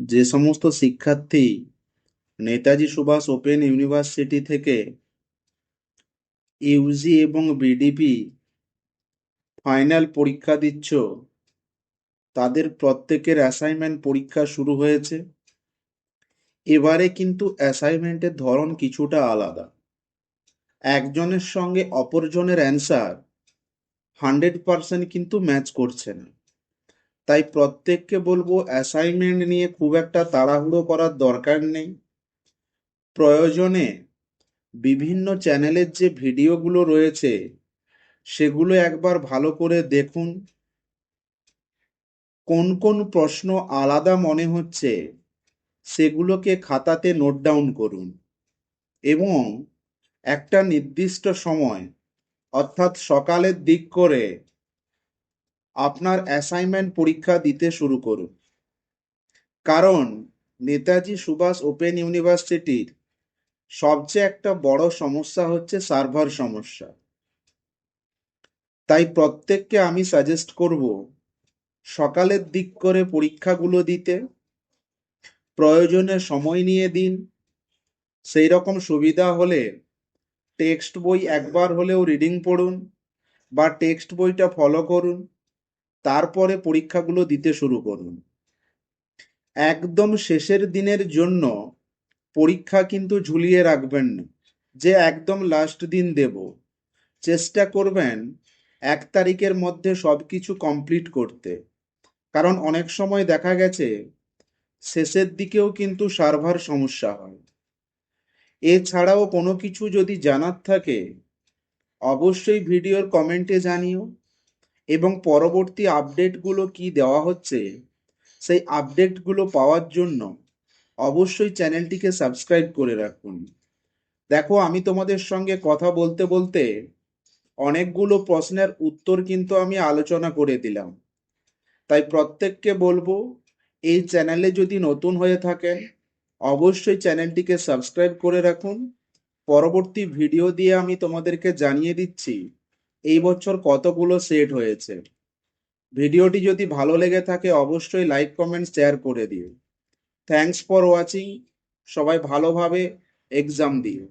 যে সমস্ত শিক্ষার্থী নেতাজি সুভাষ ওপেন ইউনিভার্সিটি থেকে ইউজি এবং বিডিপি ফাইনাল পরীক্ষা দিচ্ছ, তাদের প্রত্যেকের অ্যাসাইনমেন্ট পরীক্ষা শুরু হয়েছে। এবারে কিন্তু অ্যাসাইনমেন্টের ধরন কিছুটা আলাদা। একজনের সঙ্গে অপরজনের অ্যান্সার হান্ড্রেড পার্সেন্ট কিন্তু ম্যাচ করছে না। তাই প্রত্যেককে বলব অ্যাসাইনমেন্ট নিয়ে খুব একটা তাড়াহুড়ো করার দরকার নেই। প্রয়োজনে বিভিন্ন চ্যানেলের যে ভিডিওগুলো রয়েছে, সেগুলো একবার ভালো করে দেখুন। কোন কোন প্রশ্ন আলাদা মনে হচ্ছে, সেগুলোকে খাতাতে নোট ডাউন করুন এবং একটা নির্দিষ্ট সময়, অর্থাৎ সকালের দিক করে আপনার অ্যাসাইনমেন্ট পরীক্ষা দিতে শুরু করুন। কারণ, নেতাজি সুভাষ ওপেন ইউনিভার্সিটির সবচেয়ে একটা বড় সমস্যা হচ্ছে সার্ভার সমস্যা। তাই প্রত্যেককে আমি সাজেস্ট করব, সকালের দিক করে পরীক্ষাগুলো দিতে, প্রয়োজনে সময় নিয়ে দিন। সেই রকম সুবিধা হলে টেক্সট বই একবার হলেও রিডিং পড়ুন বা টেক্সট বইটা ফলো করুন। তারপরে পরীক্ষাগুলো দিতে শুরু করুন। একদম শেষের দিনের জন্য পরীক্ষা কিন্তু ঝুলিয়ে রাখবেন না, যে একদম লাস্ট দিন দেব। চেষ্টা করবেন এক তারিখের মধ্যে সব কিছু কমপ্লিট করতে। কারণ অনেক সময় দেখা গেছে, শেষের দিকেও কিন্তু সার্ভার সমস্যা হয়। এছাড়াও কোনো কিছু যদি জানার থাকে, অবশ্যই ভিডিওর কমেন্টে জানিও। এবং পরবর্তী আপডেটগুলো কি দেওয়া হচ্ছে, সেই আপডেটগুলো পাওয়ার জন্য অবশ্যই চ্যানেলটিকে সাবস্ক্রাইব করে রাখুন। দেখো, আমি তোমাদের সঙ্গে কথা বলতে বলতে অনেকগুলো প্রশ্নের উত্তর কিন্তু আমি আলোচনা করে দিলাম। তাই প্রত্যেককে বলব, এই চ্যানেলে যদি নতুন হয়ে থাকেন, অবশ্যই চ্যানেলটিকে সাবস্ক্রাইব করে রাখুন। পরবর্তী ভিডিও দিয়ে আমি তোমাদেরকে জানিয়ে দিচ্ছি। এই বছর কতগুলো সেট হয়েছে? ভিডিওটি যদি ভালো লেগে থাকে, অবশ্যই লাইক কমেন্ট শেয়ার করে দিও। থ্যাংকস ফর ওয়াচিং সবাই ভালোভাবে এক্সাম দিও।